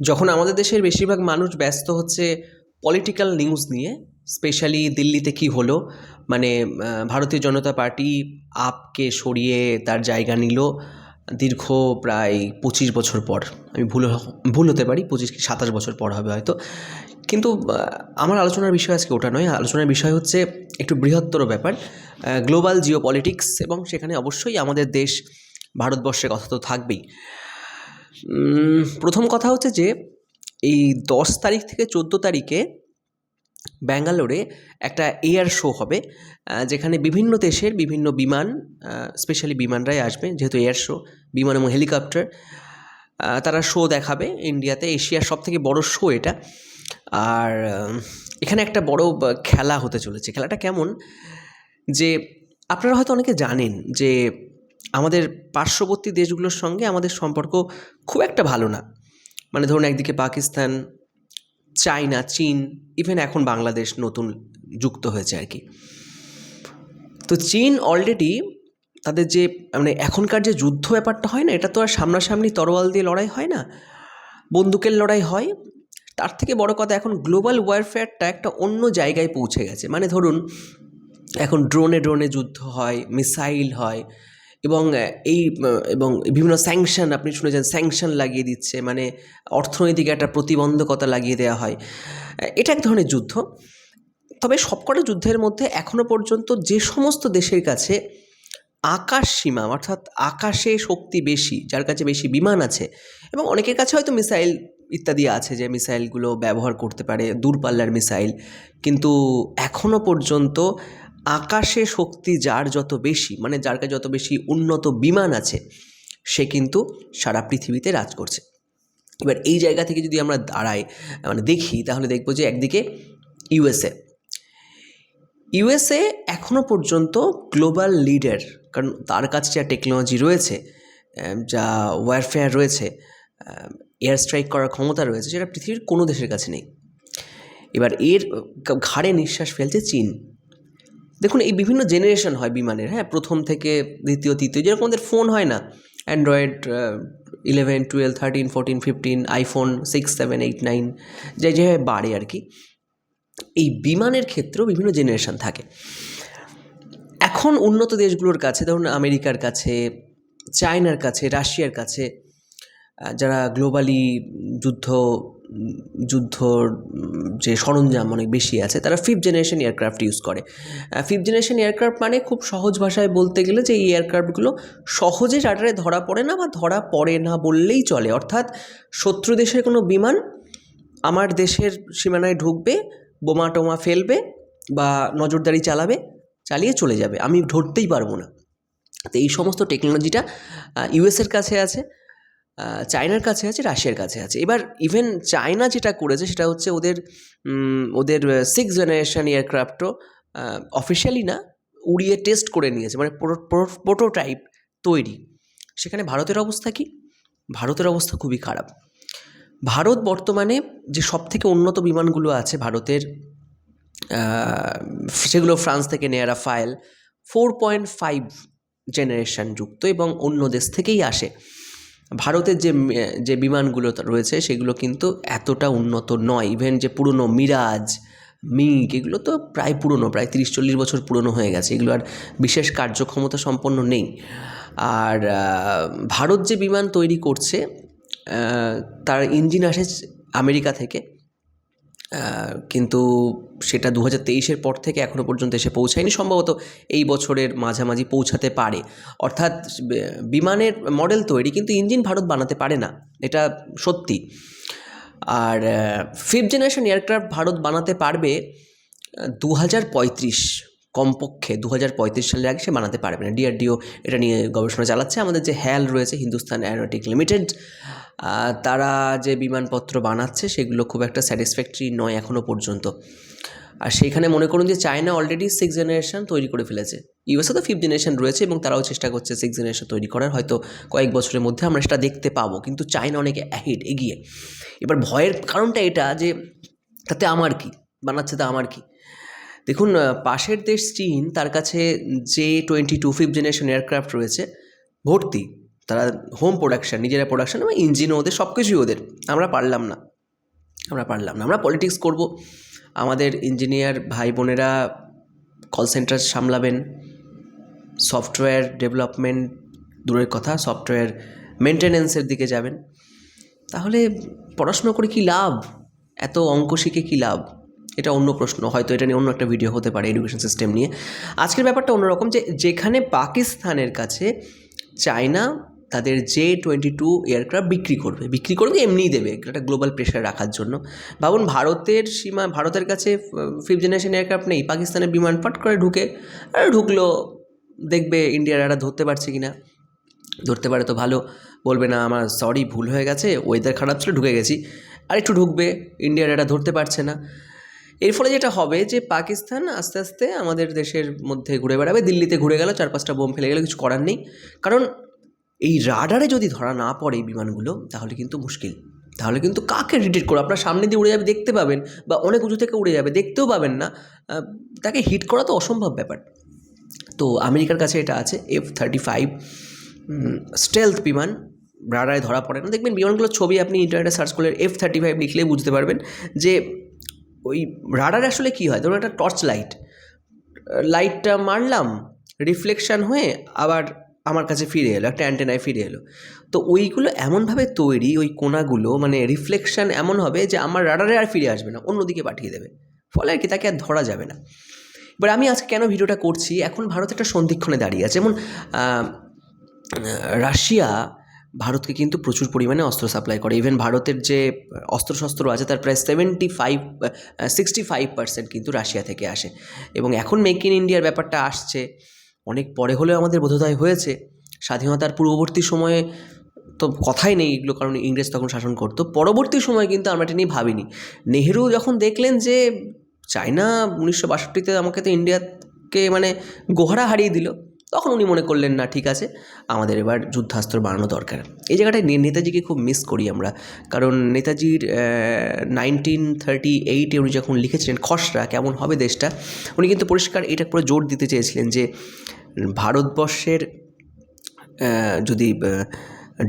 যখন আমাদের দেশের বেশিরভাগ মানুষ ব্যস্ত হচ্ছে পলিটিক্যাল নিউজ নিয়ে স্পেশালি দিল্লিতে কি হলো মানে ভারতীয় জনতা পার্টি আপকে সরিয়ে তার জায়গা নিল দীর্ঘ প্রায় পঁচিশ বছর পর। আমি ভুল ভুল হতে পারি, পঁচিশ কি সাতাশ বছর পর হবে হয়তো। কিন্তু আমার আলোচনার বিষয় আজকে ওটা নয়, আলোচনার বিষয় হচ্ছে একটু বৃহত্তর ব্যাপার গ্লোবাল জিও পলিটিক্স এবং সেখানে অবশ্যই আমাদের দেশ ভারতবর্ষের কথা তো থাকবেই। প্রথম কথা হচ্ছে যে, এই দশ তারিখ থেকে চোদ্দ তারিখে ব্যাঙ্গালোরে একটা এয়ার শো হবে যেখানে বিভিন্ন দেশের বিভিন্ন বিমান স্পেশালি বিমানরাই আসবে, যেহেতু এয়ার শো, বিমান এবং হেলিকপ্টার তারা শো দেখাবে ইন্ডিয়াতে, এশিয়ার সব থেকে বড় শো এটা। আর এখানে একটা বড় খেলা হতে চলেছে। খেলাটা কেমন? যে, আপনারা হয়তো অনেকে জানেন যে আমাদের পার্শ্ববর্তী দেশগুলোর সঙ্গে আমাদের সম্পর্ক খুব একটা ভালো না। মানে ধরুন একদিকে পাকিস্তান, চায়না, চীন ইভেন এখন বাংলাদেশ নতুন যুক্ত হয়েছে আর কি। তো চীন অলরেডি তাদের যে মানে এখনকার যে যুদ্ধ ব্যাপারটা হয় না, এটা তো আর সামনাসামনি তরোয়াল দিয়ে লড়াই হয় না, বন্দুকের লড়াই হয়। তার থেকে বড় কথা এখন গ্লোবাল ওয়ারফেয়ারটা একটা অন্য জায়গায় পৌঁছে গেছে। মানে ধরুন, এখন ড্রোনে ড্রোনে যুদ্ধ হয় মিসাইল হয় এবং এই এবং বিভিন্ন স্যাংশন আপনি শুনেছেন স্যাংশন লাগিয়ে দিচ্ছে মানে অর্থনৈতিক একটা প্রতিবন্ধকতা লাগিয়ে দেওয়া হয়। এটা এক ধরনের যুদ্ধ। তবে সবকটা যুদ্ধের মধ্যে এখনও পর্যন্ত যে সমস্ত দেশের কাছে আকাশ সীমা, অর্থাৎ আকাশে শক্তি বেশি, যার কাছে বেশি বিমান আছে, এবং অনেকের কাছে হয়তো মিসাইল ইত্যাদি আছে যে মিসাইলগুলো ব্যবহার করতে পারে, দূরপাল্লার মিসাইল, কিন্তু এখনও পর্যন্ত আকাশে শক্তি যার যত বেশি মানে যার কাছে যত বেশি উন্নত বিমান আছে, সে কিন্তু সারা পৃথিবীতে রাজ করছে। এবার এই জায়গা থেকে যদি আমরা দাঁড়াই মানে দেখি, তাহলে দেখব যে একদিকে ইউএসএ ইউএসএ এখনও পর্যন্ত গ্লোবাল লিডার, কারণ তার কাছে যা টেকনোলজি রয়েছে যা ওয়ারফেয়ার রয়েছে এয়ার স্ট্রাইক করার ক্ষমতা রয়েছে, সেটা পৃথিবীর কোনো দেশের কাছে নেই। এবার এর ঘাড়ে নিঃশ্বাস ফেলছে চীন। দেখুন, এই বিভিন্ন জেনারেশন হয় বিমানের হ্যাঁ? প্রথম থেকে দ্বিতীয়, তৃতীয়, যেরকম আমাদের ফোন হয় না। Android eleven twelve thirteen fourteen fifteen iPhone six seven eight nine যে যেভাবে বাড়ে আর কি এই বিমানের ক্ষেত্রেও বিভিন্ন জেনারেশন থাকে। এখন উন্নত দেশগুলোর কাছে, ধরুন আমেরিকার কাছে, চায়নার কাছে, রাশিয়ার কাছে যারা গ্লোবালি যুদ্ধ যুদ্ধর যে সরঞ্জাম অনেক বেশি আছে, তারা ফিফথ জেনারেশন এয়ারক্রাফট ইউজ করে। ফিফথ জেনারেশন এয়ারক্রাফট মানে খুব সহজ ভাষায় বলতে গেলে যে এই এয়ারক্রাফটগুলো সহজে রাডারে ধরা পড়ে না বা ধরা পড়ে না বললেই চলে। অর্থাৎ শত্রু দেশের কোনো বিমান আমার দেশের সীমানায় ঢুকবে, বোমা টোমা ফেলবে বা নজরদারি চালাবে, চালিয়ে চলে যাবে। আমি ধরতেই পারব না। তো এই সমস্ত টেকনোলজিটা ইউএসের কাছে আছে। চায়নার কাছে আছে, রাশিয়ার কাছে আছে। এবার ইভেন চায়না যেটা করেছে সেটা হচ্ছে ওদের ওদের সিক্স জেনারেশন এয়ারক্রাফটও অফিসিয়ালি না, উড়িয়ে টেস্ট করে নিয়েছে। মানে প্রোটোটাইপ তৈরি। সেখানে ভারতের অবস্থা কি? ভারতের অবস্থা খুবই খারাপ। ভারত বর্তমানে যে সব থেকে উন্নত বিমানগুলো আছে ভারতের সেগুলো ফ্রান্স থেকে নেয়া Rafale four point five generation যুক্ত এবং অন্য দেশ থেকেই আসে। ভারতের যে যে বিমানগুলো রয়েছে, সেগুলো কিন্তু এতটা উন্নত নয়। ইভেন যে পুরনো মিরাজ, মিগ, এগুলো তো প্রায় পুরনো, প্রায় তিরিশ চল্লিশ বছর পুরনো হয়ে গেছে। এগুলো আর বিশেষ কার্যক্ষমতা সম্পন্ন নেই। আর ভারত যে বিমান তৈরি করছে তার ইঞ্জিন আসে আমেরিকা থেকে। কিন্তু সেটা দু হাজার তেইশের পর থেকে এখনও পর্যন্ত এসে পৌঁছায়নি। সম্ভবত এই বছরের মাঝামাঝি পৌঁছাতে পারে। অর্থাৎ বিমানের মডেল তৈরি, কিন্তু ইঞ্জিন ভারত বানাতে পারে না। এটা সত্যি। আর ফিফথ জেনারেশন এয়ারক্রাফট ভারত বানাতে পারবে দু হাজার পঁয়ত্রিশ কমপক্ষে দু হাজার পঁয়ত্রিশ সালের আগে সে বানাতে পারবে না। ডিআরডিও এটা নিয়ে গবেষণা চালাচ্ছে। আমাদের যে হ্যাল রয়েছে, হিন্দুস্তান অ্যারোনটিক লিমিটেড তারা যে বিমানপত্র বানাচ্ছে সেগুলো খুব একটা স্যাটিসফ্যাক্টরি নয় এখনও পর্যন্ত। আর সেইখানে মনে করুন যে চায়না অলরেডি সিক্স জেনারেশন তৈরি করে ফেলেছে। ইউএসএ তো ফিফথ জেনারেশন রয়েছে এবং তারাও চেষ্টা করছে সিক্স জেনারেশন তৈরি করার। হয়তো কয়েক বছরের মধ্যে আমরা সেটা দেখতে পাবো, কিন্তু চায়না অনেক অ্যাহেড এগিয়ে। এবার ভয়ের কারণটা এটা যে তাতে আমার কি? বানাচ্ছে তা আমার কি? দেখুন পাশের দেশ চীন, তার কাছে যে twenty two fifth generation aircraft রয়েছে, ভর্তি। তারা হোম প্রোডাকশান নিজেরা প্রোডাকশান এবং ইঞ্জিনও ওদের সব কিছুই ওদের। আমরা পারলাম না। আমরা পারলাম না। আমরা পলিটিক্স করব। আমাদের ইঞ্জিনিয়ার ভাই বোনেরা কল সেন্টার সামলাবেন। সফটওয়্যার ডেভেলপমেন্ট দূরের কথা সফটওয়্যার মেনটেনেন্সের দিকে যাবেন। তাহলে পড়াশুনো করে কি লাভ? এত অঙ্ক শিখে কী লাভ? এটা অন্য প্রশ্ন। হয়তো এটা নিয়ে অন্য একটা ভিডিও হতে পারে এডুকেশন সিস্টেম নিয়ে। আজকের ব্যাপারটা অন্যরকম যে, যেখানে পাকিস্তানের কাছে চায়না তাদের জে টোয়েন্টি টু এয়ারক্রাফট বিক্রি করবে। বিক্রি করবে এমনিই দেবে, একটা গ্লোবাল প্রেশার রাখার জন্য। ভাবুন, ভারতের সীমা, ভারতের কাছে ফিফথ জেনারেশন এয়ারক্রাফট নেই, পাকিস্তানের বিমান পাট করে ঢুকে আর ঢুকলো, দেখবে ইন্ডিয়ার এরা ধরতে পারছে কি না ধরতে পারে তো ভালো, বলবে না, আমার সরি ভুল হয়ে গেছে ওয়েদার খারাপ ছিল, ঢুকে গেছি। আর একটু ঢুকবে, ইন্ডিয়ার এটা ধরতে পারছে না। এর ফলে যেটা হবে যে, পাকিস্তান আস্তে আস্তে আমাদের দেশের মধ্যে ঘুরে বেড়াবে, দিল্লিতে ঘুরে গেল, চার পাঁচটা বোম ফেলে গেলে, কিছু করার নেই। কারণ এই রাডারে যদি ধরা না পড়ে বিমানগুলো, তাহলে কিন্তু মুশকিল। তাহলে কিন্তু কাকে রিডিট করো আপনার সামনে দিয়ে উড়ে যাবে, দেখতে পাবেন, বা অনেক উঁচু থেকে উড়ে যাবে, দেখতেও পাবেন না। তাকে হিট করা তো অসম্ভব ব্যাপার। তো আমেরিকার কাছে এটা আছে এফ থার্টি ফাইভ স্টেলথ বিমান। রাডারে ধরা পড়ে না। দেখবেন বিমানগুলোর ছবি আপনি ইন্টারনেটে সার্চ করলে এফ থার্টি ফাইভ লিখলে বুঝতে পারবেন যে ওই রাডারে আসলে কী হয়? ধরুন একটা টর্চ লাইট লাইটটা মারলাম রিফ্লেকশান হয়ে আবার আমার কাছে ফিরে এলো, একটা অ্যান্টেনায় ফিরে এলো। তো ওইগুলো এমনভাবে তৈরি, ওই কোনাগুলো মানে রিফ্লেকশান এমন হবে যে আমার রাডারে আর ফিরে আসবে না, অন্যদিকে পাঠিয়ে দেবে। ফলে আর কি তাকে আর ধরা যাবে না। এবার আমি আজকে কেন ভিডিওটা করছি? এখন ভারত একটা সন্ধিক্ষণে দাঁড়িয়ে আছে। যেমন রাশিয়া ভারতকে কিন্তু প্রচুর পরিমাণে অস্ত্র সাপ্লাই করে। ইভেন ভারতের যে অস্ত্রশস্ত্র আছে, তার প্রায় seventy five sixty five percent কিন্তু রাশিয়া থেকে আসে। এবং এখন মেক ইন ইন্ডিয়ার ব্যাপারটা আসছে। অনেক পরে হলেও আমাদের বোধোদয় হয়েছে। স্বাধীনতার পূর্ববর্তী সময়ে তো কথাই নেই এগুলো, কারণ ইংরেজ তখন শাসন করতো। পরবর্তী সময় কিন্তু আমরা এটা নিয়ে ভাবিনি। নেহেরু যখন দেখলেন যে চায়না উনিশশো বাষট্টিতে আমাকে তো ইন্ডিয়াকে মানে গোহারা হারিয়ে দিল, তখন উনি মনে করলেন, না, ঠিক আছে, আমাদের এবার যুদ্ধাস্ত্র বাড়ানো দরকার। এই জায়গাটায় নেতাজিকে খুব মিস করি আমরা। কারণ নেতাজির নাইনটিন থার্টি এইটে উনি যখন লিখেছিলেন, খসড়া, কেমন হবে দেশটা? উনি কিন্তু পরিষ্কার এটা পুরো জোর দিতে চেয়েছিলেন যে ভারতবর্ষের যদি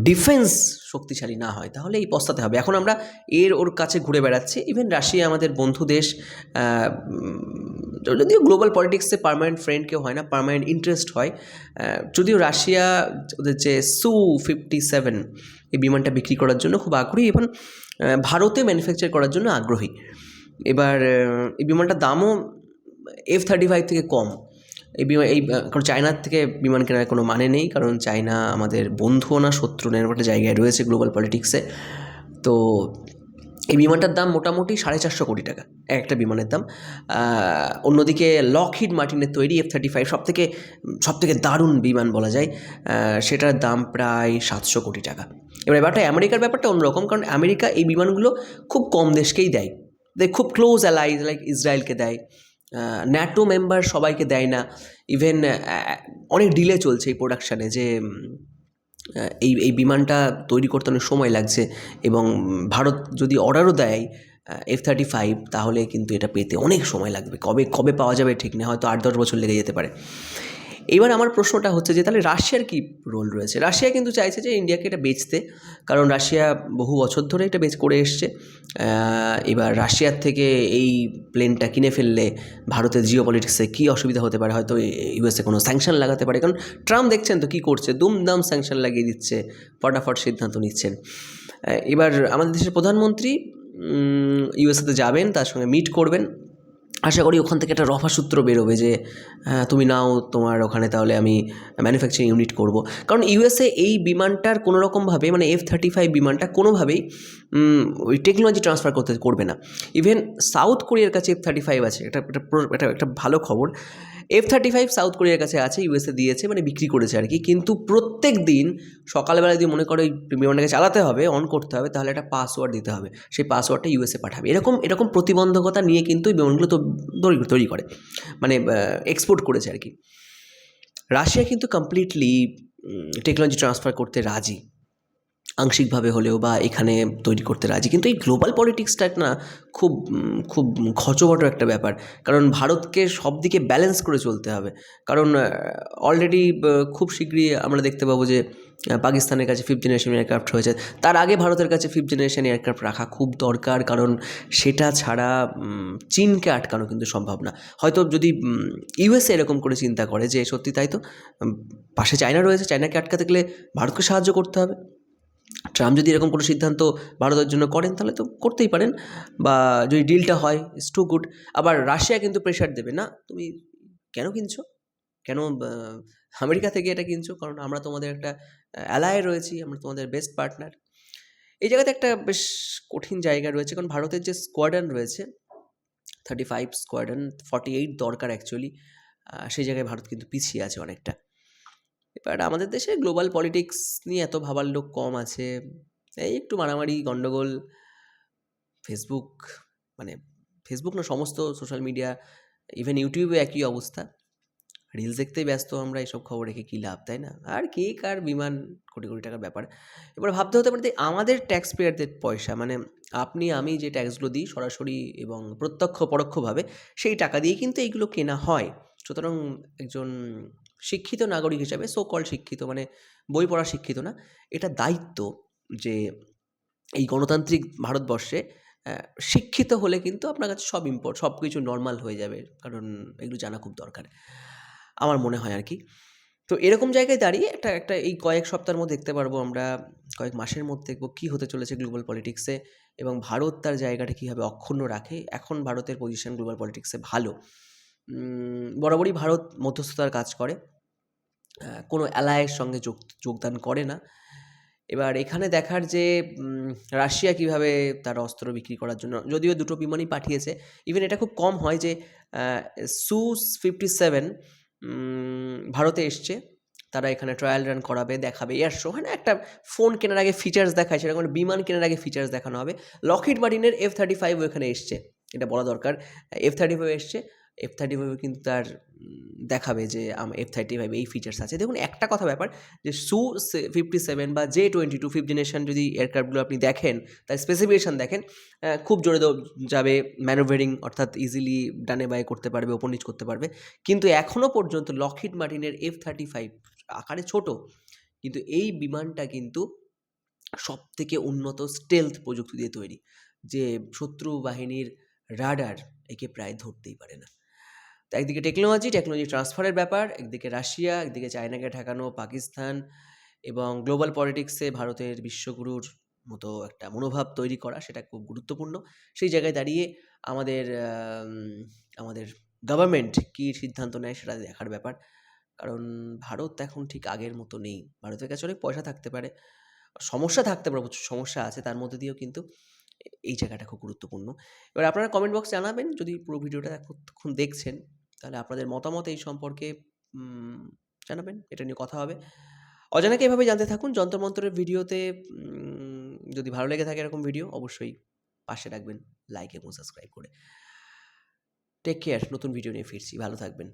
ডিফেন্স শক্তিশালী না হয়, তাহলে এই পস্তাতে হবে। এখন আমরা এর ওর কাছে ঘুরে বেড়াচ্ছি। ইভেন রাশিয়া আমাদের বন্ধু দেশ যদিও গ্লোবাল পলিটিক্সে পার্মানেন্ট ফ্রেন্ড কেউ হয় না পার্মানেন্ট ইন্টারেস্ট হয় যদিও রাশিয়া ওদের যে সু ফিফটি সেভেন এই বিমানটা বিক্রি করার জন্য খুব আগ্রহী এবং ভারতে ম্যানুফ্যাকচার করার জন্য আগ্রহী। এবার এই বিমানটার দামও এফ থার্টি ফাইভ থেকে কম। এই বিমান, এই কারণ চায়নার থেকে বিমান কেনার কোনো মানে নেই, কারণ চায়না আমাদের বন্ধুও না, শত্রু না, এরকম একটা জায়গায় রয়েছে গ্লোবাল পলিটিক্সে তো এই বিমানটার দাম মোটামুটি সাড়ে চারশো কোটি টাকা এক একটা বিমানের দাম। অন্যদিকে লকহিড মার্টিনের তৈরি এফ থার্টি ফাইভ সব থেকে সব থেকে দারুণ বিমান বলা যায় সেটার দাম প্রায় সাতশো কোটি টাকা। এবার ব্যাপারটা আমেরিকার ব্যাপারটা অন্যরকম, কারণ আমেরিকা এই বিমানগুলো খুব কম দেশকেই দেয়। দেয় খুব ক্লোজ অ্যালাইজ লাইক ইসরায়েলকে দেয়। ন্যাটো মেম্বার সবাইকে দেয় না। ইভেন অনেক ডিলে চলছে এই প্রোডাকশানে যে এই এই বিমানটা তৈরি করতে অনেক সময় লাগছে এবং ভারত যদি অর্ডারও দেয় এফ থার্টি ফাইভ তাহলে কিন্তু এটা পেতে অনেক সময় লাগবে। কবে কবে পাওয়া যাবে ঠিক না, হয়তো আট দশ বছর লেগে যেতে পারে। এবার আমার প্রশ্নটা হচ্ছে যে তাহলে রাশিয়ার কী রোল রয়েছে? রাশিয়া কিন্তু চাইছে যে ইন্ডিয়াকে এটা বেচতে, কারণ রাশিয়া বহু বছর ধরে এটা বেচ করে এসছে। এবার রাশিয়ার থেকে এই প্লেনটা কিনে ফেললে ভারতের জিও পলিটিক্সে কী অসুবিধা হতে পারে? হয়তো ইউএসএ কোনো স্যাংশন লাগাতে পারে। কারণ ট্রাম্প দেখছেন তো কী করছে? দুমদাম স্যাংশন লাগিয়ে দিচ্ছে, ফটাফট সিদ্ধান্ত নিচ্ছেন। এবার আমাদের দেশের প্রধানমন্ত্রী ইউএসএতে যাবেন, তার সঙ্গে মিট করবেন। আশা করি ওখান থেকে একটা রফা সূত্র বেরোবে যে তুমি নাও, তোমার ওখানে তাহলে আমি ম্যানুফ্যাকচারিং ইউনিট করব। কারণ ইউএসএ এই বিমানটার কোনো রকমভাবে মানে এফ থার্টি ফাইভ বিমানটা কোনোভাবেই ওই টেকনোলজি ট্রান্সফার করতে, করবে না। ইভেন সাউথ কোরিয়ার কাছে এফ থার্টি ফাইভ আছে, এটা একটা একটা ভালো খবর। এফ থার্টি ফাইভ সাউথ কোরিয়ার কাছে আছে ইউএসএ দিয়েছে মানে বিক্রি করেছে আর কি। কিন্তু প্রত্যেক দিন সকালবেলা যদি মনে করো বিমানটাকে চালাতে হবে অন করতে হবে, তাহলে একটা পাসওয়ার্ড দিতে হবে। সেই পাসওয়ার্ডটা ইউএসএ পাঠাবে। এরকম এরকম প্রতিবন্ধকতা নিয়ে কিন্তু এই বিমানগুলো তৈরি করে মানে এক্সপোর্ট করেছে আর কি। রাশিয়া কিন্তু কমপ্লিটলি টেকনোলজি ট্রান্সফার করতে রাজি। আংশিকভাবে হলেও বা এখানে তৈরি করতে রাজি। কিন্তু এই গ্লোবাল পলিটিক্সটা না খুব খুব খচবটো একটা ব্যাপার। কারণ ভারতকে সব দিকে ব্যালেন্স করে চলতে হবে। কারণ অলরেডি খুব শীঘ্রই আমরা দেখতে পাবো যে পাকিস্তানের কাছে ফিফথ জেনারেশন এয়ারক্রাফট হয়েছে। তার আগে ভারতের কাছে ফিফথ জেনারেশন এয়ারক্রাফট রাখা খুব দরকার। কারণ সেটা ছাড়া চীনকে আটকানো কিন্তু সম্ভব না। হয়তো যদি ইউএসএ এরকম করে চিন্তা করে যে, সত্যি তাই তো? পাশে চায়না রয়েছে। চায়নাকে আটকাতে গেলে ভারতকে সাহায্য করতে হবে। ট্রাম্প যদি এরকম কোনো সিদ্ধান্ত ভারতের জন্য করেন, তাহলে তো করতেই পারেন। বা যদি ডিলটা হয় ইটস টু গুড আবার রাশিয়া কিন্তু প্রেশার দেবে না। তুমি কেন কিনছো? কেন আমেরিকা থেকে এটা কিনছো? কারণ আমরা তোমাদের একটা অ্যালায় রয়েছি, আমরা তোমাদের বেস্ট পার্টনার এই জায়গাতে একটা বেশ কঠিন জায়গা রয়েছে, কারণ ভারতের যে স্কোয়াডার্ন রয়েছে thirty five squadron forty eight দরকার অ্যাকচুয়ালি সেই জায়গায় ভারত কিন্তু পিছিয়ে আছে অনেকটা। এবার আমাদের দেশে গ্লোবাল পলিটিক্স নিয়ে এত ভাবার লোক কম আছে। এই একটু মারামারি গণ্ডগোল ফেসবুক মানে ফেসবুক না, সমস্ত সোশ্যাল মিডিয়া ইভেন ইউটিউবে একই অবস্থা। রিলস দেখতেই ব্যস্ত আমরা, এসব খবর রেখে কী লাভ, তাই না? আর কে কার বিমান, কোটি কোটি টাকার ব্যাপার। এবার ভাবতে হতে পারে আমাদের ট্যাক্স পেয়ারদের পয়সা মানে আপনি, আমি যে ট্যাক্সগুলো দিই সরাসরি এবং প্রত্যক্ষ, পরোক্ষভাবে, সেই টাকা দিয়ে কিন্তু এইগুলো কেনা হয়। সুতরাং একজন শিক্ষিত নাগরিক হিসাবে সো কল শিক্ষিত মানে বই পড়া শিক্ষিত না, এটা দায়িত্ব যে এই গণতান্ত্রিক ভারতবর্ষে শিক্ষিত হলে কিন্তু আপনার কাছে সব ইম্পর্ট সব কিছু নর্মাল হয়ে যাবে, কারণ এগুলো জানা খুব দরকার, আমার মনে হয় আর কি। তো এরকম জায়গায় দাঁড়িয়ে একটা একটা এই কয়েক সপ্তাহের মধ্যে দেখতে পারব আমরা, কয়েক মাসের মধ্যে দেখব কী হতে চলেছে গ্লোবাল পলিটিক্সে এবং ভারত তার জায়গাটা কীভাবে অক্ষুণ্ণ রাখে, এখন ভারতের পজিশন গ্লোবাল পলিটিক্সে ভালো। বরাবরই ভারত মধ্যস্থতার কাজ করে। কোনো অ্যালায়ের সঙ্গে যোগ, যোগদান করে না। এবার এখানে দেখার যে রাশিয়া কীভাবে তার অস্ত্র বিক্রি করার জন্য, যদিও দুটো বিমানই পাঠিয়েছে ইভেন এটা খুব কম হয় যে সু ফিফটি সেভেন ভারতে এসছে। তারা এখানে ট্রায়াল রান করাবে, দেখাবে। এয়ার শো, হয় না একটা ফোন কেনার আগে ফিচার্স দেখায়, সেরকম বিমান কেনার আগে ফিচার্স দেখানো হবে। লকহিড মার্টিনের এফ থার্টি ফাইভ ওখানে এসছে, এটা বলা দরকার। এফ থার্টি ফাইভ এসছে। এফ থার্টি ফাইভে কিন্তু তার দেখাবে যে এফ থার্টি ফাইভ এই ফিচার্স আছে। দেখুন, একটা কথা ব্যাপার যে সু ফিফটি সেভেন বা J twenty two fifth generation যদি এয়ারক্রাফটগুলো আপনি দেখেন, তার স্পেসিফিকেশান দেখেন খুব জোরে যাবে ম্যানোভারিং অর্থাৎ ইজিলি ডানে বায়ে করতে পারবে, ওপর নিচ করতে পারবে। কিন্তু এখনও পর্যন্ত লকহিড মার্টিনের এফ থার্টি ফাইভ আকারে ছোট, কিন্তু এই বিমানটা কিন্তু সব থেকে উন্নত স্টেলথ প্রযুক্তি দিয়ে তৈরি, যে শত্রু বাহিনীর রাডার একে প্রায় ধরতেই পারে না। একদিকে টেকনোলজি টেকনোলজি ট্রান্সফারের ব্যাপার, একদিকে রাশিয়া, একদিকে চায়নাকে ঠেকানো পাকিস্তান এবং গ্লোবাল পলিটিক্সে ভারতের বিশ্বগুরুর মতো একটা মনোভাব তৈরি করা সেটা খুব গুরুত্বপূর্ণ। সেই জায়গায় দাঁড়িয়ে আমাদের আমাদের গভর্নমেন্ট কী সিদ্ধান্ত নেয় সেটা দেখার ব্যাপার। কারণ ভারত এখন ঠিক আগের মতো নেই। ভারতের কাছে অনেক পয়সা থাকতে পারে। সমস্যা থাকতে পারে, প্রচুর সমস্যা আছে তার মধ্যে দিয়েও কিন্তু এই জায়গাটা খুব গুরুত্বপূর্ণ। এবার আপনারা কমেন্ট বক্সে জানাবেন যদি পুরো ভিডিওটা এতক্ষণ দেখছেন। তাহলে আপনাদের মতামত এই সম্পর্কে জানাবেন, এটা নিয়ে কথা হবে। অজানাকে এভাবে জানতে থাকুন, যন্ত্রমন্ত্রের ভিডিওতে যদি ভালো লেগে থাকে এরকম ভিডিও, অবশ্যই পাশে রাখবেন লাইক এবং সাবস্ক্রাইব করে। টেক কেয়ার নতুন ভিডিও নিয়ে ফিরছি, ভালো থাকবেন।